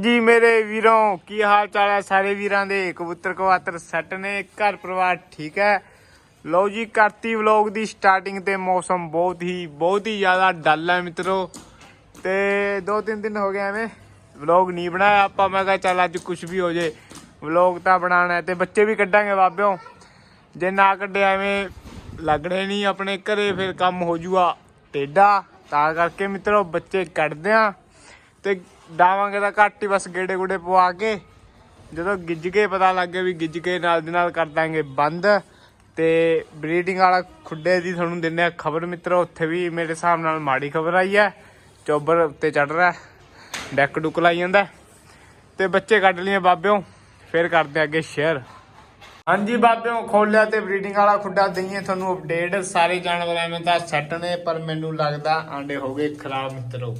ਜੀ ਮੇਰੇ ਵੀਰੋਂ, ਕੀ ਹਾਲ ਚਾਲ ਹੈ ਸਾਰੇ ਵੀਰਾਂ ਦੇ? ਕਬੂਤਰ ਕਵਾਤਰ ਸੈੱਟ ਨੇ, ਘਰ ਪਰਿਵਾਰ ਠੀਕ ਹੈ? ਲਓ ਜੀ, ਕਰਤੀ ਵਲੌਗ ਦੀ ਸਟਾਰਟਿੰਗ ਤੇ ਮੌਸਮ ਬਹੁਤ ਹੀ ਬਹੁਤ ਹੀ ਜ਼ਿਆਦਾ ਡਲ ਹੈ ਮਿੱਤਰੋ। ਤੇ ਦੋ ਤਿੰਨ ਦਿਨ ਹੋ ਗਏ ਐਵੇਂ, ਵਲੌਗ ਨਹੀਂ ਬਣਾਇਆ ਆਪਾਂ। ਮੈਂ ਕਿਹਾ ਚੱਲ ਅੱਜ ਕੁਝ ਵੀ ਹੋ ਜੇ, ਵਲੌਗ ਤਾਂ ਬਣਾਉਣਾ ਹੈ ਤੇ ਬੱਚੇ ਵੀ ਕੱਢਾਂਗੇ ਬਾਬਿਓ। ਜੇ ਨਾ ਕੱਢੇ ਐਵੇਂ, ਲੱਗਣੇ ਨਹੀਂ ਆਪਣੇ ਘਰੇ, ਫਿਰ ਕੰਮ ਹੋ ਜੂਗਾ ਟੇਡਾ ਤਾਂ ਕਰਕੇ ਮਿੱਤਰੋ, ਬੱਚੇ ਕੱਢਦੇ ਆ। ਤੇ ਡਾਵਾਂਗੇ ਤਾਂ ਘੱਟ ਹੀ ਬਸ ਗੇੜੇ ਗੁੜੇ ਪਵਾ ਕੇ। ਜਦੋਂ ਗਿੱਜ ਕੇ ਪਤਾ ਲੱਗ ਗਿਆ ਵੀ ਗਿੱਜ ਕੇ ਨਾਲ ਦੀ ਨਾਲ ਕਰ ਦਾਂਗੇ ਬੰਦ। ਤੇ ਬਰੀਡਿੰਗ ਵਾਲਾ ਖੁੱਡੇ ਦੀ ਤੁਹਾਨੂੰ ਦਿੰਨੇ ਆ ਖਬਰ ਮਿੱਤਰੋ, ਉੱਥੇ ਵੀ ਮੇਰੇ ਹਿਸਾਬ ਨਾਲ ਮਾੜੀ ਖਬਰ ਆਈ ਹੈ। ਚੋਬਰ ਉੱਤੇ ਚੜ ਰਿਹਾ, ਡੈਕ ਡੁੱਕ ਲਾਈ ਜਾਂਦਾ। ਤੇ ਬੱਚੇ ਕੱਢ ਲਈਏ ਬਾਬਿਓ, ਫਿਰ ਕਰਦੇ ਆ ਅੱਗੇ ਸ਼ੇਅਰ ਹਾਂਜੀ ਬਾਬਿਓ, ਖੋਲਿਆ ਤੇ ਬਰੀਡਿੰਗ ਵਾਲਾ ਖੁੱਡਾ ਦਈਏ ਤੁਹਾਨੂੰ ਅਪਡੇਟ ਸਾਰੇ ਜਾਨਵਰ ਐਵੇਂ ਤਾਂ ਸੈੱਟ ਨੇ, ਪਰ ਮੈਨੂੰ ਲੱਗਦਾ ਆਂਡੇ ਹੋ ਗਏ ਖਰਾਬ ਮਿੱਤਰੋ।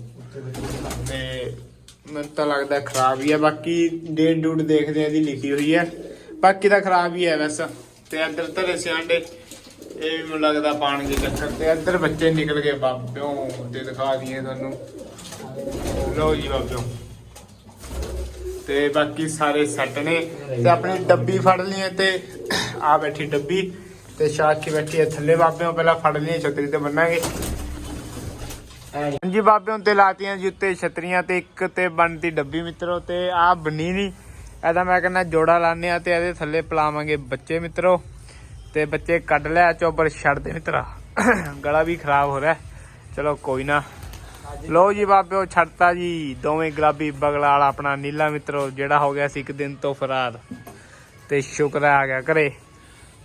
ਮੈਨੂੰ ਤਾਂ ਲੱਗਦਾ ਖਰਾਬ ਹੀ ਹੈ ਬਾਕੀ ਡੇਟ ਡੂਟ ਦੇਖਦੇ ਆ ਇਹਦੀ ਲਿਖੀ ਹੋਈ ਹੈ ਬਾਕੀ ਤਾਂ ਖਰਾਬ ਹੀ ਹੈ ਵੈਸੇ ਤੇ ਇੱਧਰ ਧਰੇ ਸੀ ਇਹ ਵੀ ਮੈਨੂੰ ਲੱਗਦਾ ਪਾਣਗੇ ਚੱਕਰ ਤੇ। ਇੱਧਰ ਬੱਚੇ ਨਿਕਲ ਗਏ, ਬਾਬਿਓ ਤੇ ਦਿਖਾ ਦਈਏ ਤੁਹਾਨੂੰ। ਲੋ ਜੀ ਬਾਬਿਓ। ਤੇ ਬਾਕੀ ਸਾਰੇ ਸੈੱਟ ਨੇ। ਤੇ ਆਪਣੀ ਡੱਬੀ ਫੜ ਲਈਏ ਤੇ ਆ ਬੈਠੀ ਡੱਬੀ। ਤੇ ਸ਼ਾਖੀ ਬੈਠੀ ਹੈ ਥੱਲੇ ਬਾਬਿਆਂ ਪਹਿਲਾਂ ਫੜ ਲਈਏ, ਛਤਰੀ ਤੇ ਬੰਨਾਂਗੇ। ਹਾਂਜੀ। ਬਾਬਿਆਂ ਤੇ ਲਾਤੀਆਂ ਜੀ ਉੱਤੇ ਛਤਰੀਆਂ ਤੇ ਇੱਕ ਤੇ ਬਣਦੀ ਡੱਬੀ ਮਿੱਤਰੋ ਤੇ ਆ ਬਣੀ ਨਹੀਂ ਇਹਦਾ ਮੈਂ ਕਹਿੰਦਾ ਜੋੜਾ ਲਾਣੇ ਆ ਤੇ ਇਹਦੇ ਥੱਲੇ ਪਲਾਵਾਂਗੇ ਬੱਚੇ ਮਿੱਤਰੋ। ਤੇ ਬੱਚੇ ਕੱਢ ਲਿਆ, ਚੋਬਰ ਛੱਡ ਦੇ ਮਿੱਤਰਾ। ਗਲਾ ਵੀ ਖਰਾਬ ਹੋ ਰਿਹਾ। ਚਲੋ ਕੋਈ ਨਾ। ਲੋ ਜੀ ਬਾਬਿਓ, ਛੱਡਤਾ ਜੀ। ਦੋਵੇਂ ਗੁਲਾਬੀ ਬਗਲਾ ਵਾਲਾ ਆਪਣਾ ਨੀਲਾ ਮਿੱਤਰੋ, ਜਿਹੜਾ ਹੋ ਗਿਆ ਸੀ ਇੱਕ ਦਿਨ ਤੋਂ ਫਰਾਰ। ਤੇ ਸ਼ੁਕਰ ਆ ਗਿਆ ਘਰੇ।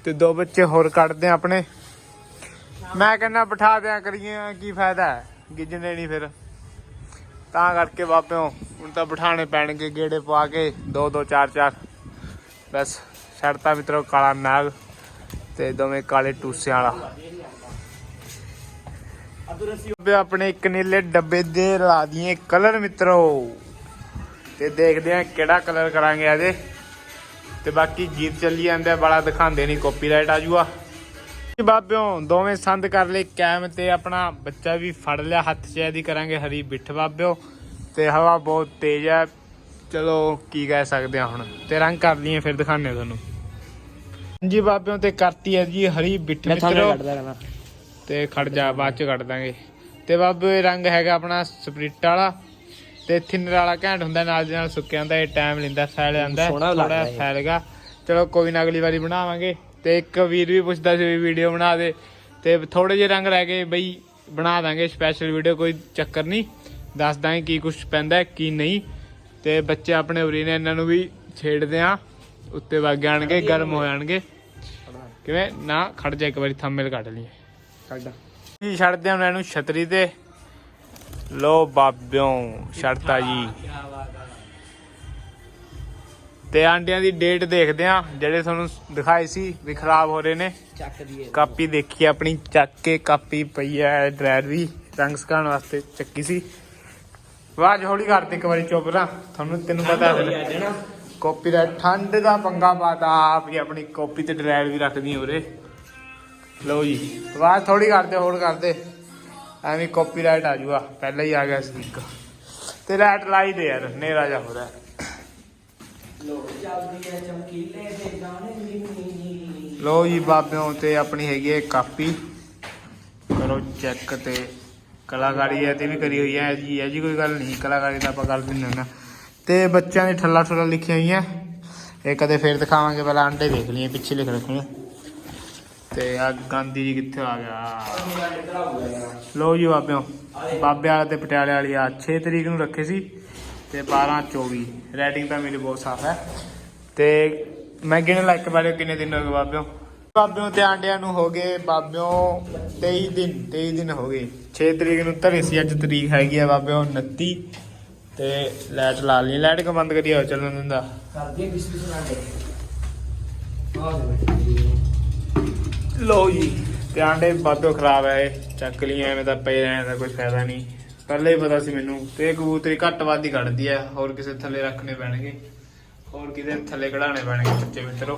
ਤੇ ਦੋ ਬੱਚੇ ਹੋਰ ਕੱਢਦੇ ਆ ਆਪਣੇ। ਮੈਂ ਕਹਿੰਦਾ ਬਿਠਾ ਦਿਆਂ ਕਰੀਏ, ਕੀ ਫਾਇਦਾ ਹੈ? ਗਿੱਜਣੇ ਨਹੀਂ ਫਿਰ। ਤਾਂ ਕਰਕੇ ਬਾਬਿਓ, ਹੁਣ ਤਾਂ ਬਿਠਾਣੇ ਪੈਣਗੇ, ਗੇੜੇ ਪਵਾ ਕੇ, ਦੋ ਦੋ, ਚਾਰ ਚਾਰ। ਬਸ ਛੱਡਤਾ ਮਿੱਤਰੋ ਕਾਲਾ ਨਾਗ ਤੇ ਦੋਵੇਂ ਕਾਲੇ ਟੂਸਿਆਂ ਵਾਲਾ। ਵੀ ਆਪਣੇ ਇੱਕ ਨੀਲੇ ਡੱਬੇ ਦੇ ਲਾ ਦਈਏ ਕਲਰ ਮਿੱਤਰੋ। ਤੇ ਦੇਖਦੇ ਆ ਕਿਹੜਾ ਕਲਰ ਕਰਾਂਗੇ ਇਹਦੇ ਤੇ ਬਾਕੀ ਗੀਤ ਚੱਲੀ ਜਾਂਦਾ ਬੜਾ ਦਿਖਾਉਂਦੇ ਨਹੀਂ ਕਾਪੀਰਾਈਟ ਆ ਜੂਆ। ਬਾਬਿਓ ਦੋਵੇਂ ਸੰਦ ਕਰ ਲਏ ਕੈਮ ਤੇ ਆਪਣਾ ਬੱਚਾ ਵੀ ਫੜ ਲਿਆ ਹੱਥ 'ਚ ਇਹਦੀ ਕਰਾਂਗੇ ਹਰੀ ਬਿੱਠ ਬਾਬਿਓ ਤੇ ਹਵਾ ਬਹੁਤ ਤੇਜ਼ ਹੈ। ਚਲੋ ਕੀ ਕਹਿ ਸਕਦੇ ਆ ਹੁਣ। ਤੇ ਰੰਗ ਕਰ ਲਈਏ ਫਿਰ ਦਿਖਾਣੇ ਤੁਹਾਨੂੰ। ਜੀ ਬਾਬਿਓ ਤੇ ਕਰਤੀ ਹੈ ਜੀ ਹਰੀ ਬਿੱਠ ਮਿੱਤਰੋ। ਤੇ ਖੜ ਜਾ ਬਾਅਦ ਚ ਕੱਢ ਦਾਂਗੇ। ਤੇ ਬਾਬੂ ਇਹ ਰੰਗ ਹੈਗਾ ਆਪਣਾ ਸਪਰਿਟ ਵਾਲਾ। ਤੇ ਥਿਨਰ ਵਾਲਾ ਘੈਂਟ ਹੁੰਦਾ ਨਾਲ ਦੇ ਨਾਲ ਸੁੱਕਿਆ ਹੁੰਦਾ ਇਹ ਟਾਈਮ ਲੈਂਦਾ ਫੈਲ ਜਾਂਦਾ ਥੋੜਾ। ਫੈਲਗਾ ਚਲੋ ਕੋਈ ਨਾ ਅਗਲੀ ਵਾਰੀ ਬਣਾਵਾਂਗੇ। ਤੇ ਇੱਕ ਵੀਰ ਵੀ ਪੁੱਛਦਾ ਸੀ ਵੀ ਵੀਡੀਓ ਬਣਾ ਦੇ। ਤੇ ਥੋੜੇ ਜਿਹੇ ਰੰਗ ਰਹਿ ਗਏ ਬਈ ਬਣਾ ਦਾਂਗੇ ਸਪੈਸ਼ਲ ਵੀਡੀਓ ਕੋਈ ਚੱਕਰ ਨਹੀਂ। ਦੱਸ ਦਾਂਗੇ ਕੀ ਕੁਝ ਪੈਂਦਾ ਹੈ, ਕੀ ਨਹੀਂ। ਤੇ ਬੱਚੇ ਆਪਣੇ ਉਰੀ ਨੇ ਇਹਨਾਂ ਨੂੰ ਵੀ ਛੇੜਦੇ ਆ। ਉੱਤੇ ਵਗ ਜਾਣਗੇ ਗਰਮ ਹੋ ਜਾਣਗੇ। ਕਿਵੇਂ? ਨਾ ਖੜ ਜਾ ਇੱਕ ਵਾਰੀ ਥੰਬਨੇਲ ਕੱਢ ਲਈਏ। ਕੱਢ ਜੀ। ਛੱਡਦੇ ਹਾਂ ਇਹਨੂੰ ਛਤਰੀ ਤੇ। ਲੋ ਬਾਬਿਓ ਛੱਡਤਾ ਜੀ। ਤੇ ਆਂਡਿਆਂ ਦੀ ਡੇਟ ਦੇਖਦੇ ਆ ਜਿਹੜੇ ਤੁਹਾਨੂੰ ਦਿਖਾਏ ਸੀ ਵੀ ਖਰਾਬ ਹੋ ਰਹੇ ਨੇ। ਚੱਕ ਦੀਏ ਕਾਪੀ ਦੇਖੀ ਆਪਣੀ ਚੱਕ ਕੇ ਕਾਪੀ ਪਈ ਹੈ ਡਰਾਇਰ ਵੀ ਰੰਗ ਸਕਾਉਣ ਵਾਸਤੇ ਚੱਕੀ ਸੀ। ਆਵਾਜ਼ ਹੌਲੀ ਕਰ ਦੇ ਇੱਕ ਵਾਰੀ ਚੁੱਪ ਰਾਂ। ਤੁਹਾਨੂੰ ਤੈਨੂੰ ਪਤਾ ਹੈ ਕਾਪੀ ਦਾ ਠੰਡ ਦਾ ਪੰਗਾ ਪਾਤਾ ਆਪ ਹੀ ਆਪਣੀ ਕਾਪੀ ਤੇ ਡਰਾਇਰ ਵੀ ਰੱਖਦੀ ਹੋਰੇ ਲਓ ਜੀ। ਆਵਾਜ਼ ਥੋੜੀ ਕਰਦੇ ਹੋਰ ਕਰਦੇ। ਐਵੇਂ ਕਾਪੀਰਾਈਟ ਆ ਜੂਗਾ। ਪਹਿਲਾਂ ਹੀ ਆ ਗਿਆ ਸੀ ਇੱਕ। ਤੇ ਲਾਈਟ ਲਾਈ ਦੇ ਯਾਰ ਨੇਰਾ ਜਾ ਹੋ ਰਿਹਾ। ਲੋਕ ਚੱਲਦੀ ਐ ਚਮਕੀਲੇ ਦੇ ਗਾਣੇ ਨੀ ਨੀ। ਲੋ ਜੀ ਬਾਬਿਓ ਤੇ ਆਪਣੀ ਹੈਗੀ ਹੈ ਕਾਪੀ। ਕਰੋ ਚੈੱਕ ਤੇ। ਕਲਾਕਾਰੀ ਹੈ ਤੇ ਵੀ ਕਰੀ ਹੋਈ ਹੈ ਜੀ ਹੈ ਜੀ ਕੋਈ ਗੱਲ ਨਹੀਂ ਕਲਾਕਾਰੀ ਤਾਂ ਆਪਾਂ ਕਰ ਦਿੰਦੇ ਹਾਂ ਨਾ ਤੇ ਬੱਚਿਆਂ ਦੀ ਠੱਲਾ ਠੁੱਲਾ ਲਿਖੀਆਂ ਹੋਈਆਂ। ਇਹ ਕਦੇ ਫੇਰ ਦਿਖਾਵਾਂਗੇ ਪਹਿਲਾਂ ਅੰਡੇ ਦੇਖ ਲਈਏ ਪਿੱਛੇ ਲਿਖ ਰੱਖਣੇ ਤੇ ਆ ਗਾਂਧੀ ਜੀ ਕਿੱਥੇ ਆ ਗਿਆ? ਲੋ ਜੀ ਬਾਬਿਓ। ਬਾਬੇ ਵਾਲਾ ਤੇ ਪਟਿਆਲੇ ਵਾਲੀ ਆ 6 ਤਰੀਕ ਨੂੰ ਰੱਖੇ ਸੀ। ਤੇ 12 24 ਰੇਟਿੰਗ ਤਾਂ ਮੇਰੀ ਬਹੁਤ ਸਾਫ਼ ਹੈ। ਤੇ ਮੈਂ ਗਿਣ ਲਾ ਇੱਕ ਵਾਰ ਕਿੰਨੇ ਦਿਨ ਹੋ ਗਏ ਬਾਬਿਓ? ਬਾਬਿਓ ਤੇ ਆਂਡਿਆਂ ਨੂੰ ਹੋ ਗਏ ਬਾਬਿਓ 23 ਦਿਨ 23 ਦਿਨ ਹੋ ਗਏ। 6 ਤਰੀਕ ਨੂੰ ਧਰੇ ਸੀ ਅੱਜ ਤਰੀਕ ਹੈਗੀ ਆ ਬਾਬਿਓ 29 ਤੇ ਲਾਈਟ ਲਾ ਲਈ ਲਾਈਟ ਕੋ ਬੰਦ ਕਰੀ ਹੋ ਚੱਲਣ ਦਿੰਦਾ ਕਰਦੀ ਦੇ ਆਹ ਦੇ ਲੋ ਜੀ ਤੇ ਆਂਡੇ ਬਾਬਿਓ ਖਰਾਬ ਹੈ ਚੱਕ ਲਈ ਐਵੇਂ ਤਾਂ ਪਏ ਰਹਿਣ ਦਾ ਕੋਈ ਫਾਇਦਾ ਨਹੀਂ। ਪਹਿਲਾਂ ਹੀ ਪਤਾ ਸੀ ਮੈਨੂੰ ਤੇ ਇਹ ਕਬੂਤਰੀ ਘੱਟ ਵੱਧ ਹੀ ਕੱਢਦੀ ਆ ਹੋਰ ਕਿਸੇ ਥੱਲੇ ਰੱਖਣੇ ਪੈਣਗੇ ਹੋਰ ਕਿਤੇ ਥੱਲੇ ਕਢਾਣੇ ਪੈਣਗੇ ਬੱਚੇ ਮਿੱਤਰੋ।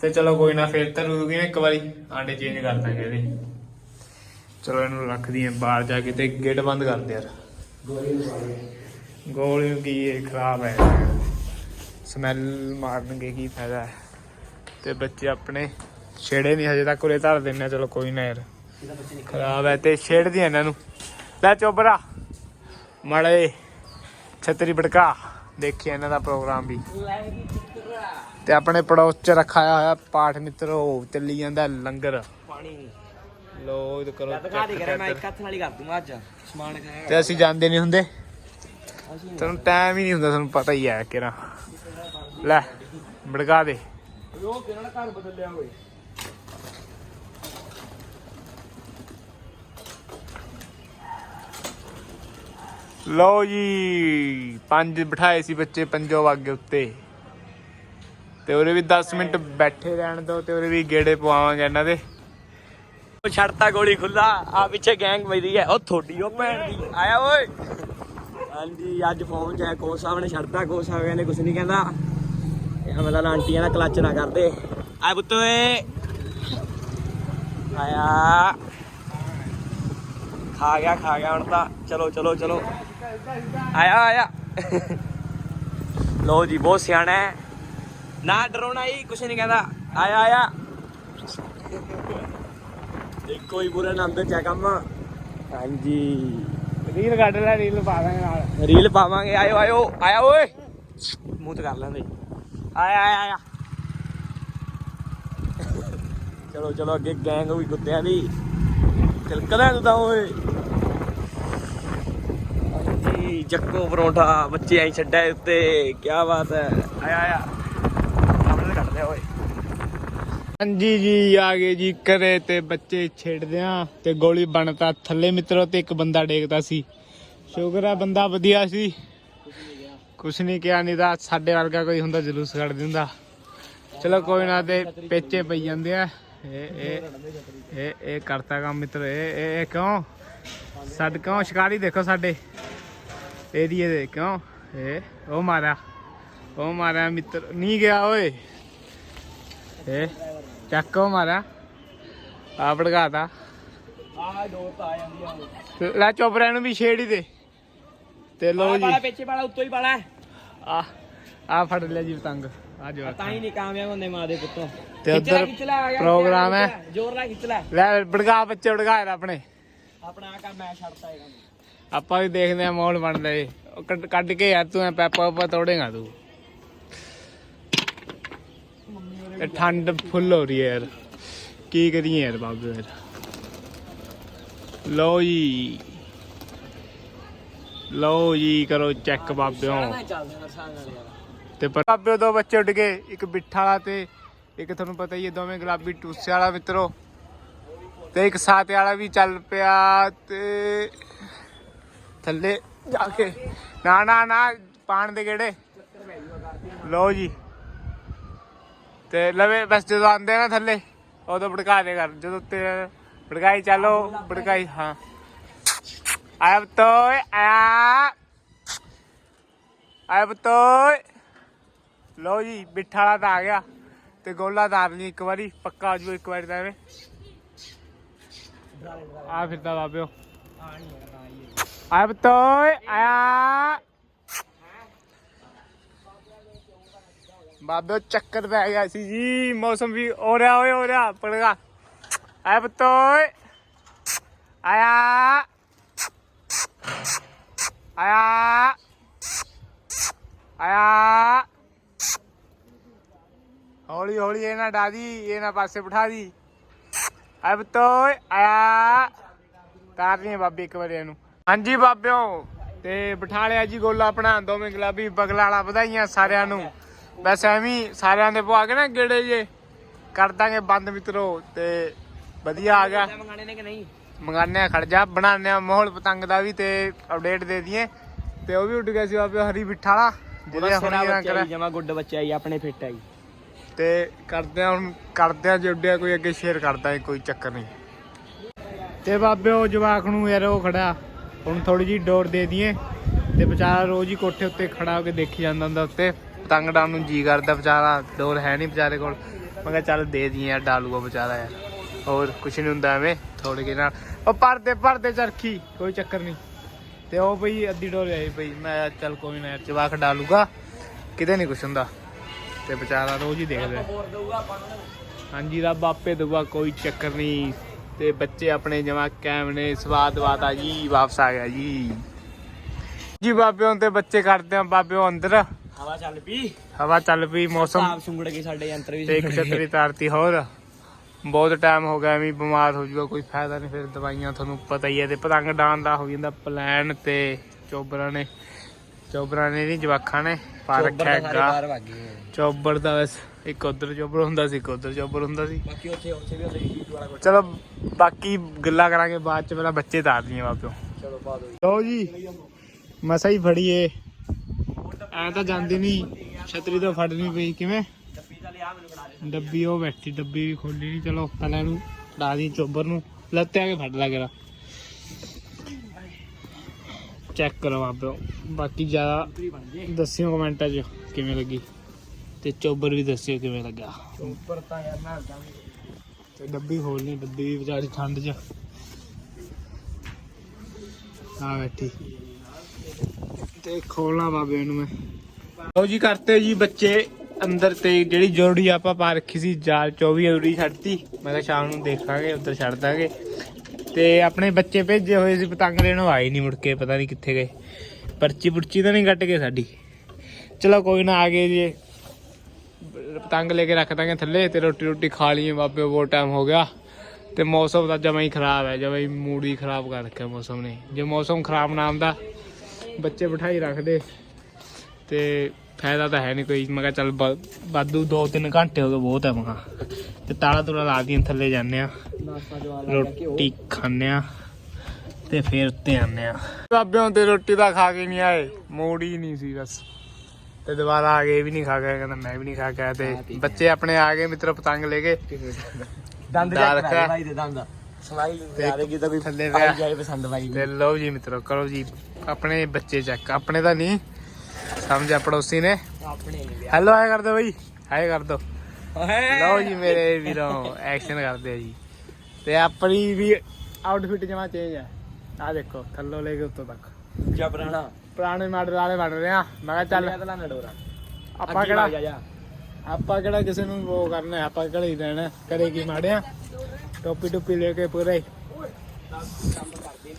ਤੇ ਚਲੋ ਕੋਈ ਨਾ ਫੇਰ ਤਰੂਗੀ ਨਾ ਇੱਕ ਵਾਰੀ ਆਂਡੇ ਚੇਂਜ ਕਰ ਦਾਂਗੇ ਇਹਦੇ। ਚਲੋ ਇਹਨੂੰ ਰੱਖਦੀ ਦਈਏ ਬਾਹਰ ਜਾ ਕੇ ਤੇ ਗੇਟ ਬੰਦ ਕਰ ਦੇ ਯਾਰ। ਗੋਲੀ ਨੂੰ ਕੀ ਇਹ ਖਰਾਬ ਹੈ। ਸਮੈਲ ਮਾਰਨਗੇ ਕੀ ਫਾਇਦਾ ਹੈ। ਤੇ ਬੱਚੇ ਆਪਣੇ ਛੇੜੇ ਨਹੀਂ ਹਜੇ ਤੱਕ ਉਰੇ ਧਰ ਦਿੰਨੇ ਆ, ਚਲੋ ਕੋਈ ਨਾ ਯਾਰ। ਖਰਾਬ ਹੈ ਤੇ ਛੇੜਦੀ ਇਹਨਾਂ ਨੂੰ। ਲੈ ਚੋਬਰਾ। ਮੜੇ ਛਤਰੀ ਬੜਕਾ ਦੇਖੀ ਇਹਨਾਂ ਦਾ ਪ੍ਰੋਗਰਾਮ ਵੀ। ਤੇ ਆਪਣੇ ਪੜੋਸ ਚ ਰੱਖਿਆ ਹੋਇਆ ਪਾਠ ਮਿੱਤਰੋ ਚੱਲੀ ਜਾਂਦਾ ਲੰਗਰ। ਪਾਣੀ ਲੋ ਇਹ ਕਰੋ ਜਦ ਕਾ ਦੇ check ਕਰੇ ਮੈਂ ਇੱਧਰ। ਇੱਕ ਹੱਥ ਨਾਲ ਹੀ ਕਰ ਦੂੰਗਾ ਅੱਜ। ਸਮਾਨ ਖਾਏਗਾ ਤੇ ਅਸੀਂ ਜਾਂਦੇ ਨਹੀਂ ਹੁੰਦੇ। ਤੁਹਾਨੂੰ ਟਾਈਮ ਹੀ ਨਹੀਂ ਹੁੰਦਾ ਤੁਹਾਨੂੰ ਪਤਾ ਹੀ ਹੈ ਕਿਰਾ ਲੈ ਬੜਕਾ ਦੇ। ਉਹ ਕਿਹਨਾਂ ਘਰ ਬਦਲਿਆ ਹੋਏ ਲਓ ਜੀ ਪੰਜ ਬਿਠਾਏ ਸੀ ਬੱਚੇ ਪੰਜੋ ਵਾਗੇ ਉੱਤੇ। ਤੇ ਉਰੇ ਵੀ 10 ਮਿੰਟ ਬੈਠੇ ਰਹਿਣ ਦੋ ਤੇ ਉਰੇ ਵੀ ਗੇੜੇ ਪਵਾਵਾਂਗੇ ਇਹਨਾਂ ਦੇ। ਉਹ ਛੱਡਤਾ ਗੋਲੀ ਖੁੱਲਾ ਆ ਪਿੱਛੇ ਗੈਂਗ ਵੱਜਦੀ ਹੈ। ਉਹ ਥੋੜੀ ਉਹ ਭੈਣ ਦੀ। ਆਇਆ ਓਏ। ਹਾਂਜੀ ਅੱਜ ਫੋਨ ਚ ਹੈ ਕੋਚ ਸਾਹਿਬ ਨੇ ਛੱਡਤਾ। ਕੋਚ ਸਾਹਿਬ ਕਹਿੰਦੇ ਕੁਝ ਨਹੀਂ ਕਹਿੰਦਾ। ਇਹ ਮਤਲਬ ਆਂਟੀਆਂ ਦਾ ਕਲੱਚ ਨਾ ਕਰਦੇ। ਆ ਪੁੱਤ ਓਏ ਆਇਆ। ਖਾ ਗਿਆ ਖਾ ਗਿਆ ਹੁਣ ਤਾਂ। ਚਲੋ ਚਲੋ ਚਲੋ। ਆਇਆ ਆਇਆ। ਲੋ ਜੀ ਬਹੁਤ ਸਿਆਣਾ ਹੈ। ਨਾ ਡਰਾਉਣਾ ਹੀ ਕੁਝ ਨਹੀਂ ਕਹਿੰਦਾ। ਆਇਆ ਆਇਆ। ਇੱਕੋ ਹੀ ਪੂਰਾ ਆਨੰਦ ਚ ਕੰਮ। ਹਾਂਜੀ। ਰੀਲ ਕੱਢ ਲੈ ਰੀਲ ਪਾ ਦਾਂਗੇ ਨਾਲ। ਰੀਲ ਪਾਵਾਂਗੇ ਆਇਓ ਆਇਓ। ਆਇਆ ਓਏ। ਮੂੰਹ ਤੇ ਕਰ ਲੈਂਦੇ। ਆਇਆ ਆਇਆ ਆਇਆ। ਚਲੋ ਚਲੋ ਅੱਗੇ ਗੈਂਗ ਵੀ ਕੁੱਤਿਆਂ ਦੀ। ਤਿਲਕਦਾ ਤੂੰ ਤਾਂ ਓਏ। ਜੱਕੋ ਪਰੌਂਠਾ, ਬੱਚੇ ਐਂ ਛੱਡਿਆ ਉੱਤੇ ਕੀ ਬਾਤ ਹੈ। ਆਇਆ ਆਇਆ। ਸਾਹਮਣੇ ਕੱਢ ਲਿਆ ਓਏ। ਹਾਂਜੀ ਜੀ, ਆ ਗਏ ਜੀ ਕਰੇ ਤੇ ਬੱਚੇ ਛੇੜਦੇ ਆ ਤੇ ਗੋਲੀ ਬਣਤਾ ਥੱਲੇ ਮਿੱਤਰੋ ਤੇ ਇੱਕ ਬੰਦਾ ਡੇਗਦਾ ਸੀ। ਸ਼ੁਕਰ ਆ, ਬੰਦਾ ਵਧੀਆ ਸੀ। ਕੁਛ ਨਹੀਂ ਕਿਹਾ, ਨਹੀਂ ਤਾਂ ਸਾਡੇ ਵਰਗਾ ਕੋਈ ਹੁੰਦਾ, ਜਲੂਸ ਕੱਢ ਦਿੰਦਾ। ਚਲੋ ਕੋਈ ਨਾ, ਤੇ ਪੇਚੇ ਪਈ ਜਾਂਦੇ ਆ। ਇਹ ਇਹ ਇਹ ਇਹ ਕਰਤਾ ਕੰਮ ਮਿੱਤਰ, ਇਹ ਇਹ ਕਿਉਂ? ਸਾਡੇ ਕਿਉਂ? ਸ਼ਿਕਾਰੀ ਦੇਖੋ ਸਾਡੇ। ਏਰੀਏ ਦੇ ਕਿਉਂ? ਇਹ ਉਹ ਮਾਰਿਆ ਉਹ ਮਾਰਿਆ ਮਿੱਤਰ ਨਹੀਂ ਗਿਆ ਓਏ। ਇਹ ਚੱਕੋ ਮਾਰਿਆ ਆ ਭੜਕਾਤਾ। ਆ ਦੋ ਤਾਂ ਆ ਜਾਂਦੀਆਂ ਲੈ ਚੋਪਰਿਆਂ ਨੂੰ ਵੀ ਛੇੜ ਹੀ ਦੇ। ਤੇ ਲੋ ਜੀ। ਵਾਲਾ ਪਿੱਛੇ ਵਾਲਾ ਉੱਤੋਂ ਹੀ ਵਾਲਾ ਆ ਆ ਫੜ ਲਿਆ ਜੀ ਪਤੰਗ। ਆ ਜੋ ਤਾਂ ਹੀ ਨਹੀਂ ਕਾਮਯਾਬ ਹੁੰਦੇ ਮਾਂ ਦੇ ਪੁੱਤੋਂ। ਤੇ ਉੱਧਰ ਪ੍ਰੋਗਰਾਮ ਹੈ। ਜ਼ੋਰ ਨਾਲ ਖਿੱਚ ਲੈ। ਲੈ ਭੜਕਾ ਬੱਚੇ ਯਾਰ ਆਪਣੇ। ਆਪਣਾ ਕੰਮ ਮੈਂ ਛੱਡਤਾ ਹੈਗਾ ਆਪਾਂ ਵੀ ਦੇਖਦੇ ਆ ਮੌਲ ਬਣਦਾ ਏ। ਉਹ ਕੱਢ- ਕੱਢ ਕੇ ਯਾਰ ਤੂੰ ਐ ਪੈਪਾ ਪਾ ਤੋੜੇਗਾ ਤੂੰ। ਇਹ ਠੰਡ ਫੁੱਲ ਹੋ ਰਹੀ ਹੈ ਯਾਰ। ਕੀ ਕਰੀਏ ਯਾਰ ਬਾਬੂ ਯਾਰ। ਲਓ ਜੀ। ਲਓ ਜੀ ਕਰੋ ਚੈੱਕ ਬਾਬਿਓ। ਮੈਂ ਚੱਲਦੇ ਹਾਂ ਸਾਹ ਨਾਲ ਯਾਰ। ਤੇ ਪਰ ਬਾਬਿਓ ਦੋ ਬੱਚੇ ਉੱਡ ਗਏ ਇੱਕ ਬਿੱਠਾ ਵਾਲਾ ਤੇ ਇੱਕ ਤੁਹਾਨੂੰ ਪਤਾ ਹੀ ਹੈ ਦੋਵੇਂ ਗੁਲਾਬੀ ਟੂਸੇ ਵਾਲਾ ਮਿੱਤਰੋ। ਤੇ ਇੱਕ ਸਾਤੇ ਵਾਲਾ ਵੀ ਚੱਲ ਪਿਆ ਤੇ ਥੱਲੇ ਜਾ ਕੇ। ਨਾ ਨਾ ਨਾ, ਪਾਣ ਦੇ ਗੇੜੇ। ਲਓ ਜੀ। ਤੇ ਲਵੇ, ਬਸ ਜਦੋਂ ਆਂਦੇ ਨਾ ਥੱਲੇ, ਉਦੋਂ ਭੜਕਾ ਦੇ ਕਰ ਜਦੋਂ ਤੇ ਭੜਕਾਈ, ਚਾਲੋ, ਭੜਕਾਈ, ਹਾਂ। ਆਇਆ ਬਤੋਏ, ਆਇਆ। ਆਇਆ ਬਤੋਏ। ਲਓ ਜੀ ਬਿੱਠਾ ਵਾਲਾ ਤਾਂ ਆ ਗਿਆ। ਤੇ ਗੋਲਾ ਧਾਰ ਲਈ ਇੱਕ ਵਾਰੀ, ਪੱਕਾ ਆ ਜੂ ਇੱਕ ਵਾਰੀ ਤਾਂ ਐਵੇਂ। ਆ ਫਿਰਦਾ ਬਾਬਿਓ। ਆ ਨਹੀਂ ਆਇਆ ਬਤੋਏ ਆਇਆ ਬਾਬਿਓ ਚੱਕਰ ਪੈ ਗਿਆ ਸੀ ਜੀ ਮੌਸਮ ਵੀ ਹੋ ਰਿਹਾ ਹੋਏ ਹੋ ਰਿਹਾ ਪੜਗਾ ਆਇਆ ਬਤੋਏ ਆਇਆ ਆਇਆ ਆਇਆ ਹੌਲੀ ਹੌਲੀ ਇਹ ਨਾ ਡਾਦੀ ਇਹ ਨਾ ਪਾਸੇ ਬਿਠਾ ਦੀ ਆਇਆ ਬਤੋਏ ਆਇਆ ਤਾਰ ਰਹੀ ਬਾਬੇ ਇੱਕ ਵਾਰੀ ਇਹਨੂੰ ਹਾਂਜੀ ਬਾਬਿਓ ਤੇ ਬਿਠਾ ਲਿਆ ਜੀ ਗੋਲਾ ਆਪਣਾ ਦੋਵੇਂ ਗੁਲਾਬੀ ਬਗਲਾ ਵਾਲਾ ਵਧਾਈਆਂ ਸਾਰਿਆਂ ਨੂੰ। ਬਸ ਐਵੇਂ ਸਾਰਿਆਂ ਦੇ ਪਵਾ ਕੇ ਨਾ ਗੇੜੇ ਜੇ। ਕਰ ਦਾਂਗੇ ਬੰਦ ਮਿੱਤਰੋ ਤੇ ਵਧੀਆ ਆ ਗਿਆ। ਮੰਗਾਣੇ ਨੇ ਕਿ ਨਹੀਂ ਮੰਗਾਨੇ ਆ ਖੜ ਜਾ ਆ ਮਾਹੌਲ ਪਤੰਗ ਦਾ ਵੀ ਤੇ ਅਪਡੇਟ ਦੇ ਦਈਏ। ਤੇ ਉਹ ਵੀ ਉੱਡ ਗਿਆ ਸੀ ਬਾਬੇ ਹਰੀ ਬਿੱਠਾ ਵਾਲਾ ਹੁਣ ਕਰਾ ਜਮਾ ਗੁੱਡ ਬੱਚਾ ਹੀ ਆਪਣੇ ਫਿੱਟ ਆਈ ਤੇ ਕਰਦੇ ਆ ਹੁਣ ਕਰਦੇ ਆ ਜੇ ਉੱਡਿਆ ਕੋਈ ਅੱਗੇ ਸ਼ੇਅਰ ਕਰਦਾ ਕੋਈ ਚੱਕਰ ਨਹੀਂ। ਤੇ ਬਾਬੇ ਉਹ ਜਵਾਕ ਨੂੰ ਯਾਰ ਉਹ ਖੜਾ। ਹੁਣ ਥੋੜੀ ਜੀ ਡੋਰ ਦੇ ਦਈਏ ਤੇ ਵਿਚਾਰਾ ਰੋਜ਼ ਹੀ ਕੋਠੇ ਉੱਤੇ ਖੜਾ ਹੋ ਕੇ ਦੇਖੀ ਜਾਂਦਾ ਹੁੰਦਾ ਉੱਤੇ। ਪਤੰਗ ਡਾਉਣ ਨੂੰ ਜੀ ਕਰਦਾ ਵਿਚਾਰਾ, ਡੋਰ ਹੈ ਨਹੀਂ ਵਿਚਾਰੇ ਕੋਲ। ਮੈਂ ਕਿਹਾ ਚੱਲ ਦੇ ਦਈਏ ਯਾਰ ਡਾਲੂਗਾ ਵਿਚਾਰਾ ਯਾਰ। ਹੋਰ ਕੁਛ ਨਹੀਂ ਹੁੰਦਾ ਐਵੇਂ ਥੋੜੇ ਕੇ ਨਾਲ। ਉਹ ਪਰਦੇ ਪਰਦੇ ਚਰਖੀ, ਕੋਈ ਚੱਕਰ ਨਹੀਂ। ਤੇ ਉਹ ਭਈ ਅੱਧੀ ਡੋਰ ਆਈ ਭਈ ਮੈਂ ਚੱਲ ਕੋਈ ਨਾ ਯਾਰ ਚਵਾਕ ਡਾਲੂਗਾ। ਕਿਤੇ ਨਹੀਂ ਕੁਛ ਹੁੰਦਾ। ਤੇ ਵਿਚਾਰਾ ਰੋਜ਼ ਹੀ ਦੇਖਦੇ। ਹੋਰ ਹਾਂਜੀ, ਰੱਬ ਆਪੇ ਦਊਗਾ, ਕੋਈ ਚੱਕਰ ਨਹੀਂ। ਤੇ ਬੱਚੇ ਆਪਣੇ ਜਮਾ ਕੈਮ ਨੇ ਸਵਾਦ ਆ ਜੀ ਵਾਪਸ ਆ ਗਿਆ ਜੀ। ਜੀ ਬਾਬਿਆਂ ਤੇ ਬੱਚੇ ਕਰਦੇ ਆ ਬਾਬਿਓ ਅੰਦਰ। ਹਵਾ ਚੱਲ ਪਈ। ਹਵਾ ਚੱਲ ਪਈ ਮੌਸਮ। ਆਪ ਸੁੰਗੜ ਗਏ ਸਾਡੇ ਯੰਤਰ ਵੀ ਤੇ ਇੱਕ ਛਤਰੀ ਤਾਰਤੀ ਹੋਰ। ਬਹੁਤ ਟਾਈਮ ਹੋ ਗਿਆ ਹੀ ਬਿਮਾਰ ਹੋ ਜਾਊਗਾ ਕੋਈ ਫਾਇਦਾ ਨਹੀਂ ਫਿਰ ਦਵਾਈਆਂ ਤੁਹਾਨੂੰ ਪਤਾ ਹੀ ਹੈ ਤੇ ਪਤੰਗ ਡਾਣ ਦਾ ਹੋ ਜਾਂਦਾ ਪਲਾਨ ਤੇ। ਚੋਬਰਾਂ ਨੇ ਚੋਬਰਾਂ ਨੇ ਨਹੀਂ ਜਵਾਖਾਂ ਨੇ ਪਾ ਰੱਖਿਆ ਹੈਗਾ। ਚੋਬਰ ਦਾ ਬਸ ਇੱਕ ਉਧਰ ਚੋਬਰ ਹੁੰਦਾ ਸੀ ਇੱਕ ਉਧਰ ਚੋਬਰ ਹੁੰਦਾ ਸੀ। ਬਾਕੀ ਉੱਥੇ ਉੱਥੇ ਵੀ ਉੱਥੇ ਹੀਟ ਵਾਲਾ ਕੁਝ ਚਲੋ ਬਾਕੀ ਗੱਲਾਂ ਕਰਾਂਗੇ ਬਾਅਦ ਚ ਪਹਿਲਾਂ ਬੱਚੇ ਤਾਰ ਦਈਏ ਬਾਪਿਓ ਚਲੋ ਪਾ ਦੋ ਲਓ ਜੀ ਮਸਾ ਹੀ ਫੜੀਏ। ਐ ਤਾਂ ਜਾਂਦੀ ਨਹੀਂ ਛਤਰੀ ਤੋਂ ਫੜਨੀ ਪਈ ਕਿਵੇਂ? ਡੱਬੀ ਤਾਂ ਲਿਆ ਮੈਨੂੰ ਬਣਾ ਦੇ ਡੱਬੀ ਉਹ ਬੈਠੀ ਡੱਬੀ ਵੀ ਖੋਲੀ ਨਹੀਂ ਚਲੋ ਪਹਿਲਾਂ ਇਹਨੂੰ ਲਾ ਦੀ ਚੋਬਰ ਨੂੰ। ਲੱਤੇ ਆ ਕੇ ਫੜ ਲਾ ਕਰਾ ਚੈੱਕ ਕਰੋ ਆਪੋ ਬਾਕੀ ਜ਼ਿਆਦਾ ਦੱਸਿਓ ਕਮੈਂਟਾਂ 'ਚ ਕਿਵੇਂ ਲੱਗੀ। ਤੇ ਚੋਬਰ ਵੀ ਦੱਸਿਓ ਕਿਵੇਂ ਲੱਗਾ? ਉੱਪਰ ਤਾਂ ਯਾਰ ਨਾ ਤੇ ਡੱਬੀ ਖੋਲਣੀ ਡੱਬੀ ਵੀ ਵਿਚਾਰੀ ਠੰਡ 'ਚ। ਆ ਬੈਠੀ। ਤੇ ਖੋਲਣਾ ਬਾਬੇ ਨੂੰ ਮੈਂ। ਲਓ ਜੀ ਕਰਤੇ ਜੀ ਬੱਚੇ ਅੰਦਰ ਤੇ ਜਿਹੜੀ ਜੋੜੀ ਆਪਾਂ ਪਾ ਰੱਖੀ ਸੀ ਜਾਲ 24 ਜੋੜੀ ਛੱਡਤੀ। ਮੈਂ ਕਿਹਾ ਸ਼ਾਮ ਨੂੰ ਦੇਖਾਂਗੇ ਉੱਧਰ ਛੱਡ ਦਾਂਗੇ। ਤੇ ਆਪਣੇ ਬੱਚੇ ਭੇਜੇ ਹੋਏ ਸੀ ਪਤੰਗ ਲੈਣ ਉਹ ਆਏ ਨਹੀਂ ਮੁੜ ਕੇ ਪਤਾ ਨਹੀਂ ਕਿੱਥੇ ਗਏ। ਪਰਚੀ ਪੁਰਚੀ ਤਾਂ ਨਹੀਂ ਕੱਟ ਗਏ ਸਾਡੀ। ਚਲੋ ਕੋਈ ਨਾ ਆ ਗਏ ਜੀ। ਪਤੰਗ ਲੈ ਕੇ ਰੱਖ ਦਾਂਗੇ ਥੱਲੇ ਤੇ ਰੋਟੀ ਰੋਟੀ ਖਾ ਲਈਏ ਬਾਬੇ, ਬਹੁਤ ਟਾਈਮ ਹੋ ਗਿਆ। ਤੇ ਮੌਸਮ ਤਾਂ ਜਮਾ ਹੀ ਖਰਾਬ ਹੈ, ਜਮਾ ਹੀ ਮੂਡ ਹੀ ਖਰਾਬ ਕਰ ਰੱਖਿਆ ਮੌਸਮ ਨੇ। ਜੇ ਮੌਸਮ ਖਰਾਬ ਨਾ ਆਉਂਦਾ, ਬੱਚੇ ਬਿਠਾਈ ਰੱਖਦੇ। ਤੇ ਫਾਇਦਾ ਤਾਂ ਹੈ ਨਹੀਂ ਕੋਈ। ਮੈਂ ਕਿਹਾ ਚੱਲ ਬ- ਵਾਧੂ 2-3 ਘੰਟੇ ਹੋ ਗਏ ਬਹੁਤ ਹੈ, ਮੈਂ ਕਿਹਾ। ਤੇ ਤਾਲਾ ਤੁਲਾ ਲਾ ਕੇ ਥੱਲੇ ਜਾਂਦੇ ਆ ਰੋਟੀ ਖਾਂਦੇ ਆ ਤੇ ਫਿਰ ਉੱਤੇ ਆਉਂਦੇ ਆ ਬਾਬਿਆਂ ਤੇ ਰੋਟੀ ਤਾਂ ਖਾ ਕੇ ਨਹੀਂ ਆਏ। ਮੂਡ ਹੀ ਨਹੀਂ ਸੀ ਬਸ। ਤੇ ਦੁਬਾਰਾ ਆ ਗਏ ਵੀ ਨਹੀਂ ਖਾ ਕੇ ਕਹਿੰਦਾ ਮੈਂ ਵੀ ਨਹੀਂ ਖਾ ਕੇ ਆਇਆ ਤੇ ਬੱਚੇ ਆਪਣੇ ਆ ਗਏ ਮਿੱਤਰ ਪਤੰਗ ਲੈ ਕੇ। ਦੰਦ ਦਾ ਜਾ ਰੱਖਿਆ। ਭਾਈ ਦੇ ਦੰਦ। ਸਮਾਈਲ ਤੇ ਆ ਰਹੀ ਤਾਂ ਕੋਈ ਥੱਲੇ ਪਿਆ। ਜਾਏ ਪਸੰਦ ਭਾਈ ਤੇ ਲਓ ਜੀ ਮਿੱਤਰੋ ਕਰੋ ਜੀ ਆਪਣੇ ਬੱਚੇ ਚੈੱਕ। ਆਪਣੇ ਤਾਂ ਨਹੀਂ ਸਮਝਿਆ ਪੜੋਸੀ ਨੇ। ਆਪਣੇ ਨਹੀਂ ਹੈਲੋ ਆਏ ਕਰ ਦੋ ਬਈ ਹਾਏ ਕਰ ਦੋ। ਲਓ ਜੀ ਮੇਰੇ ਵੀਰੋ ਐਕਸ਼ਨ ਕਰਦੇ ਆ ਜੀ। ਤੇ ਆਪਣੀ ਵੀ ਆਊਟਫਿਟ ਜਮਾ ਚੇਂਜ ਹੈ ਆ ਦੇਖੋ ਥੱਲੋਂ ਲੈ ਕੇ ਉੱਤੋਂ ਤੱਕ। ਜਬਰਾਣਾ ਪੁਰਾਣੇ ਮਾਡਲ ਵਾਲੇ ਬਣ ਰਹੇ ਆ। ਮੈਂ ਕਿਹਾ ਚੱਲ ਨਡੋਰਾ ਆਪਾਂ ਕਿਹੜਾ ਆਪਾਂ ਕਿਹੜਾ ਕਿਸੇ ਨੂੰ ਉਹ ਕਰਨਾ ਆਪਾਂ ਘਰੇ ਹੀ ਰਹਿਣਾ ਕਰੇ ਕੀ ਮਾੜਿਆ? ਟੋਪੀ ਟੋਪੀ ਲੈ ਕੇ ਪੂਰੇ।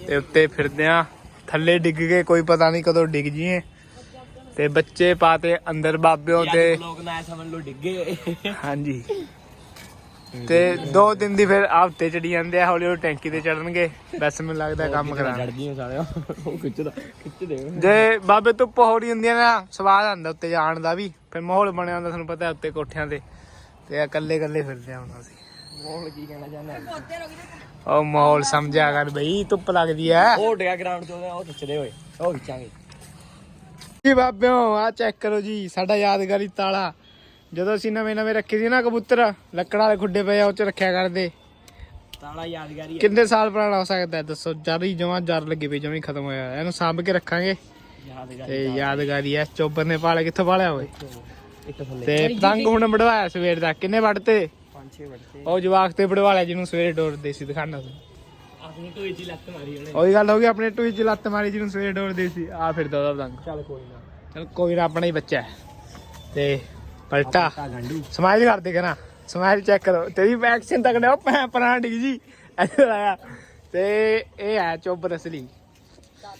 ਤੇ ਉੱਤੇ ਫਿਰਦੇ ਆ। ਥੱਲੇ ਡਿੱਗ ਗਏ ਕੋਈ ਪਤਾ ਨਹੀਂ ਕਦੋਂ ਡਿੱਗ ਜੀਏ। ਤੇ ਬੱਚੇ ਪਾਤੇ ਅੰਦਰ ਬਾਬਿਓ ਤੇ ਲੋਕ ਨਾ ਸਮਝ ਲੋ ਡਿੱਗੇ ਹਾਂਜੀ। ਤੇ ਦੋ ਦਿਨ ਦੀ ਫਿਰ ਹਫ਼ਤੇ ਚੜੀ ਜਾਂਦੇ ਆ ਹੌਲੀ ਹੌਲੀ ਟੈਂਕੀ ਤੇ ਚੜਨਗੇ ਬਸ ਮੈਨੂੰ ਲੱਗਦਾ ਕੰਮ ਚੜਦੀਆਂ ਉਹ ਖਿੱਚਦਾ ਦੇ ਜੇ ਬਾਬੇ ਧੁੱਪ ਹੋ ਰਹੀ ਹੁੰਦੀ ਆ ਨਾ ਸਵਾਦ ਆਉਂਦਾ ਉੱਤੇ ਜਾਣ ਦਾ ਵੀ। ਫਿਰ ਮਾਹੌਲ ਬਣਿਆ ਹੁੰਦਾ ਤੁਹਾਨੂੰ ਪਤਾ ਉੱਤੇ ਕੋਠਿਆਂ ਤੇ। ਤੇ ਇਕੱਲੇ ਇਕੱਲੇ ਫਿਰਦੇ ਆ ਹੁਣ ਅਸੀਂ। ਮੋਹਲ ਕੀ ਕਹਿਣਾ ਚਾਹੁੰਦਾ? ਉਹ ਮਾਹੌਲ ਸਮਝਿਆ ਕਰ ਬਈ ਧੁੱਪ ਲੱਗਦੀ ਐ ਉਹ ਡਿਆ ਗਰਾਊਂਡ ਤੋਂ ਉਹ ਖਿੱਚਦੇ ਹੋਏ। ਉਹ ਖਿੱਚਾਂਗੇ। ਜੀ ਬਾਬਿਓ ਆ ਚੈੱਕ ਕਰੋ ਜੀ ਸਾਡਾ ਯਾਦਗਾਰੀ ਤਾਲਾ। ਜਦੋਂ ਅਸੀਂ ਨਵੇਂ ਨਵੇਂ ਰੱਖੇ ਸੀ ਨਾ ਕਬੂਤਰ ਲੱਕੜਾਂ ਵਾਲੇ ਖੁੱਡੇ ਪਏ ਆ ਉਹ ਚ ਰੱਖਿਆ ਕਰਦੇ। ਤਾਲਾ ਯਾਦਗਾਰੀ ਹੈ ਕਿੰਨੇ ਸਾਲ ਪੁਰਾਣਾ ਹੋ ਸਕਦਾ ਹੈ ਦੱਸੋ? ਜਰ ਹੀ ਜਮਾਂ ਜਰ ਲੱਗੇ ਪਈ ਜਮਾਂ ਹੀ ਖਤਮ ਹੋਇਆ। ਇਹਨੂੰ ਸਾਂਭ ਕੇ ਰੱਖਾਂਗੇ। ਯਾਦਗਾਰੀ ਤੇ ਯਾਦਗਾਰੀ ਐ ਚੋਬਰ ਨੇ ਪਾਲਿਆ ਕਿੱਥੋਂ ਪਾਲਿਆ ਓਏ? ਇੱਕ ਥੱਲੇ। ਤੇ ਪਤੰਗ ਹੁਣ ਵੜਵਾਇਆ ਸਵੇਰ ਦਾ ਕਿੰਨੇ ਵੜਤੇ? ਪੰਜ ਛੇ ਵੜਤੇ। ਉਹ ਜਵਾਕ ਤੇ ਵੜਵਾਲਿਆ ਜਿਹਨੂੰ ਸਵੇਰੇ ਡੋਰਦੇ ਸੀ ਦਿਖਾਣਾ ਸੀ। ਆਪਣੀ ਢੋਈ ਦੀ ਲੱਤ ਮਾਰੀ ਉਹਨੇ। ਉਹੀ ਗੱਲ ਹੋ ਗਈ ਆਪਣੇ ਟੂਈ ਚ ਲੱਤ ਮਾਰੀ ਜਿਹਨੂੰ ਸਵੇਰੇ ਡੋਰਦੇ ਸੀ। ਆ ਫਿਰਦਾ ਉਹਦਾ ਪਤੰਗ ਚੱਲ ਕੋਈ ਨਾ। ਚਲ ਕੋਈ ਨਾ ਆਪਣਾ ਹੀ ਬੱਚਾ ਹੈ। ਤੇ ਪਲਟਾ। ਤਾਂ ਗੰਡੂ। ਸਮਾਈਲ ਕਰਦੇ ਕਰਾਂ ਸਮਾਈਲ ਚੈੱਕ ਕਰੋ। ਤੇਰੀ ਐਕਸ਼ਨ ਤੱਕ ਨੇ ਉਹ ਭੈਂ ਪਰਾਂ ਡਿੱਗ ਜੀ। ਇੱਧਰ ਆਇਆ ਤੇ ਇਹ ਹੈ ਚੋਬਰ ਅਸਲੀ।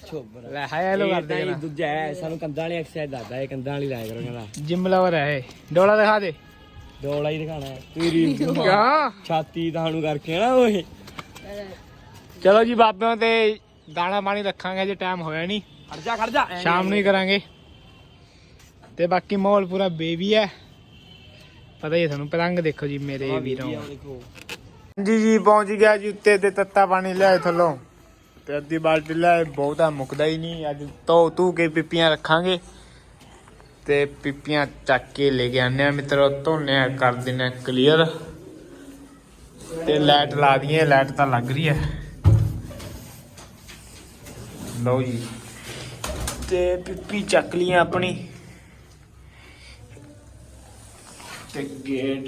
ਛੋਬਰ ਲੈ ਹਾਏ ਇਹ ਕਰਦੇ ਤਾਂ ਕਰਾਂ ਦੂਜਾ ਹੈ ਸਾਨੂੰ ਕੰਧਾਂ ਵਾਲੀ ਐਕਸਰਸਾਈਜ਼ ਦੱਸਦਾ ਇਹ ਕੰਧਾਂ ਵਾਲੀ ਲਾਇਆ ਕਰੋ ਕਹਿੰਦਾ। ਜਿਮ ਲਵਰ ਹੈ ਇਹ। ਡੋਲਾ ਦਿਖਾ ਦੇ। ਡੋਲਾ ਹੀ ਦਿਖਾਣਾ ਹੈ ਤੇਰੀ ਕਿਆ? ਛਾਤੀ ਤੁਹਾਨੂੰ ਕਰਕੇ ਨਾ ਓਏ। ਚਲੋ ਜੀ ਬਾਬਿਆਂ ਤੇ ਦਾਣਾ ਪਾਣੀ ਰੱਖਾਂਗੇ ਜੇ ਟਾਈਮ ਹੋਇਆ ਨਹੀਂ। ਖੜ ਜਾ ਖੜ ਜਾ। ਸ਼ਾਮ ਨੂੰ ਹੀ ਕਰਾਂਗੇ। ਤੇ ਬਾਕੀ ਮਾਹੌਲ ਪੂਰਾ ਬੇਬੀ ਹੈ। ਪਤਾ ਹੀ ਹੈ ਤੁਹਾਨੂੰ ਪਤੰਗ ਦੇਖੋ ਜੀ ਮੇਰੇ ਵੀਰੋਂ। ਜੀ ਜੀ ਪਹੁੰਚ ਗਿਆ ਜੀ ਉੱਤੇ ਤੇ ਤੱਤਾ ਪਾਣੀ ਲਿਆਏ ਥੱਲੋਂ। ਤੇ ਅੱਧੀ ਬਾਲਟੀ ਲਿਆਏ ਬਹੁਤਾ ਮੁੱਕਦਾ ਹੀ ਨਹੀਂ। ਅੱਜ ਧੋ ਤੂ ਕੇ ਪਿੱਪੀਆਂ ਰੱਖਾਂਗੇ। ਤੇ ਪਿੱਪੀਆਂ ਚੱਕ ਕੇ ਲੈ ਕੇ ਆਨੇ ਆ ਮਿੱਤਰੋ ਧੋਨੇ ਆ ਕਰ ਦਿੰਨੇ ਕਲੀਅਰ ਤੇ ਲਾਈਟ ਲਾ ਦਈਏ ਲਾਈਟ ਤਾਂ ਲੱਗ ਰਹੀ ਹੈ। ਲਓ ਜੀ। ਤੇ ਪਿੱਪੀ ਚੱਕ ਲਈ ਆਪਣੀ। ਤੇ ਗੇਟ।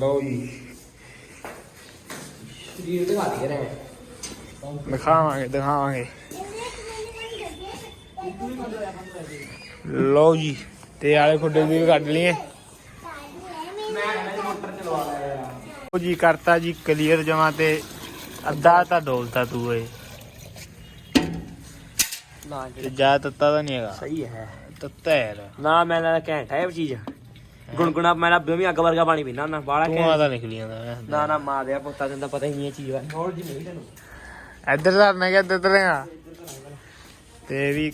ਲਓ ਜੀ। ਸਰੀਰ ਦਿਖਾ ਦੇ ਰਹੇ ਦਿਖਾਵਾਂਗੇ ਦਿਖਾਵਾਂਗੇ। ਲਓ ਜੀ ਤੇ ਆਲੇ ਖੁੱਡੇ ਵੀ ਕੱਢ ਲਈਏ। ਮੈਂ ਕਹਿੰਦਾ ਮੋਟਰ ਚਲਵਾ ਲਿਆ ਯਾਰ ਲਓ ਜੀ ਕਰਤਾ ਜੀ ਕਲੀਅਰ ਜਮਾ ਤੇ। ਅੱਧਾ ਤਾਂ ਡੋਲਤਾ ਤੂੰ ਏ ਨਾ ਤੇ ਜਾ ਤੱਤਾ ਤਾਂ ਨਹੀਂ ਹੈਗਾ। ਸਹੀ ਹੈ। ਤੱਤਾ ਯਾਰ ਨਾ ਮੈਂ ਨਾ ਘੈਂਟ ਹੈ ਇਹ ਚੀਜ਼। ਗੁਣਗੁਣਾ ਮੈਂ ਨਾ ਵੀ ਅੱਗ ਵਰਗਾ ਪਾਣੀ ਪੀਣਾ ਨਾ ਬਾਲਾ ਤੂੰ ਆਦਾ ਨਿਕਲੀ ਜਾਂਦਾ ਨਾ ਨਾ ਮਾਂ ਦੇ ਪੁੱਤਾਂ ਤੈਨੂੰ ਤਾਂ ਪਤਾ ਹੀ ਨਹੀਂ ਇਹ ਚੀਜ਼ ਬਾਰੇ। ਨੌਲੇਜ ਨਹੀਂ ਤੈਨੂੰ ਇੱਧਰ ਧਰਨਾ ਕਿ ਇੱਧਰ ਧਰੇਗਾ ਤੇ ਵੀ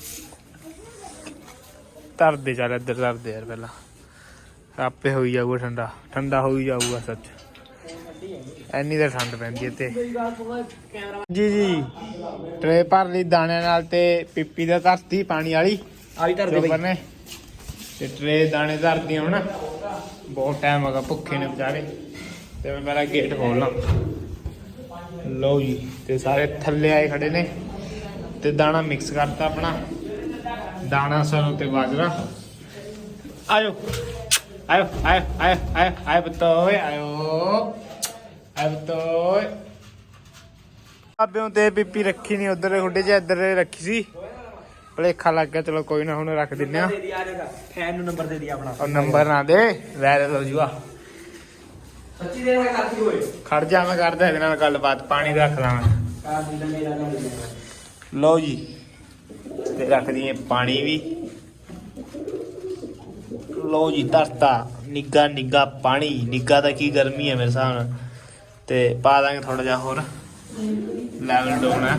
ਧਰਦੇ ਚੱਲ ਇੱਧਰ ਧਰਦੇ ਯਾਰ ਪਹਿਲਾਂ। ਆਪੇ ਹੋਈ ਜਾਊਗਾ ਠੰਡਾ। ਠੰਡਾ ਹੋਈ ਜਾਊਗਾ ਸੱਚ। ਐਨੀ ਤਾਂ ਠੰਡ ਪੈਂਦੀ ਇੱਥੇ। ਜੀ ਜੀ। ਟਰੇ ਭਰ ਲਈ ਦਾਣਿਆਂ ਨਾਲ ਤੇ ਪਿੱਪੀ ਦਾ ਧਰਤੀ ਪਾਣੀ ਵਾਲੀ। ਆ ਵੀ ਧਰ ਦੇ ਬਈ। ਨੇ। ਤੇ ਟਰੇ ਦਾਣੇ ਧਰਦੀਆਂ ਹੁਣ। ਬਹੁਤ ਟਾਈਮ ਹੋ ਗਿਆ ਭੁੱਖੇ ਨੇ ਵਿਚਾਰੇ। ਤੇ ਮੈਂ ਪਹਿਲਾਂ ਗੇਟ ਖੋਲਣਾ ਲਓ ਜੀ, ਤੇ ਸਾਰੇ ਥੱਲੇ ਆਏ ਖੜੇ ਨੇ। ਤੇ ਦਾਣਾ ਮਿਕਸ ਕਰਤਾ ਆਪਣਾ। ਦਾਣਾ ਸਰੋਂ ਤੇ ਬਾਜਰਾ। ਆਇਓ। ਆਇਓ ਆਇਓ ਆਇਓ ਆਇਓ ਆਇਓ ਬਤੋਏ ਆਇਓ। ਆਇਓ ਬਤੋਏ ਆਬਿਓਂ ਤੇ ਪੀਪੀ ਰੱਖੀ ਨਹੀਂ ਉਧਰ ਖੁੱਡੇ 'ਚ ਇੱਧਰ ਰੱਖੀ ਸੀ। ਭਲੇਖਾ ਲੱਗ ਗਿਆ ਚਲੋ ਕੋਈ ਨਾ ਹੁਣ ਰੱਖ ਦਿੰਨੇ ਆ ਦੇ ਦੀ ਆ ਜਾਏਗਾ ਫੈਨ ਨੂੰ ਨੰਬਰ ਦੇ ਦੀ ਆਪਣਾ। ਨੰਬਰ ਨਾ ਦੇ ਵੈਰ ਹੋ ਜੂਆ ਸੱਚੀ ਦੇ ਰਿਹਾ ਕਰਤੀ ਹੋਏ ਖੜ ਜਾ ਮੈਂ ਕਰਦਾ ਇਹਦੇ ਨਾਲ ਗੱਲਬਾਤ ਪਾਣੀ ਰੱਖ ਲਾਂ ਕਾਰ ਮੇਰਾ ਲਓ ਜੀ ਤੇ ਰੱਖ ਦਈਏ ਪਾਣੀ ਵੀ। ਲਓ ਜੀ ਧਰਤਾ ਨਿੱਗਾ ਨਿੱਗਾ ਪਾਣੀ। ਨਿੱਗਾ ਤਾਂ ਕੀ ਗਰਮੀ ਹੈ ਮੇਰੇ ਹਿਸਾਬ ਨਾਲ। ਤੇ ਪਾ ਦਾਂਗੇ ਥੋੜਾ ਜਿਹਾ ਹੋਰ। ਲੈਵਲ ਡਾਊਨ ਹੈ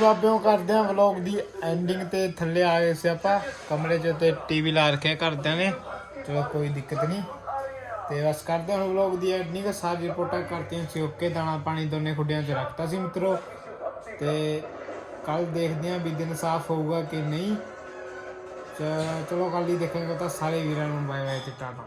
ਬਾਬਿਓ ਕਰਦੇ ਆ ਵਲੌਗ ਦੀ ਐਂਡਿੰਗ ਤੇ ਥੱਲੇ ਆ ਗਏ ਸੀ ਆਪਾਂ, ਕਮਰੇ 'ਚ ਤੇ ਟੀਵੀ ਲਾ ਰੱਖਿਆ ਘਰਦਿਆਂ ਨੇ। ਚਲੋ ਕੋਈ ਦਿੱਕਤ ਨਹੀਂ। ਤੇ ਬਸ ਕਰਦੇ ਹਾਂ ਵਲੌਗ ਦੀ ਐਂਡਿੰਗ ਸਾਰੀ ਰਿਪੋਰਟਾਂ ਕਰਤੀਆਂ ਸੀ ਓਕੇ ਦਾਣਾ ਪਾਣੀ ਦੋਨੇ ਖੁੱਡਿਆਂ 'ਚ ਰੱਖਤਾ ਸੀ ਮਿੱਤਰੋ। ਤੇ ਕੱਲ ਦੇਖਦੇ ਹਾਂ ਵੀ ਦਿਨ ਸਾਫ਼ ਹੋਊਗਾ ਕਿ ਨਹੀਂ। ਚਲੋ ਕੱਲ ਹੀ ਦੇਖਾਂਗੇ ਤਾਂ ਸਾਰੇ ਵੀਰਾਂ ਨੂੰ ਬਾਏ ਬਾਏ ਤੇ। ਟਾਟਾ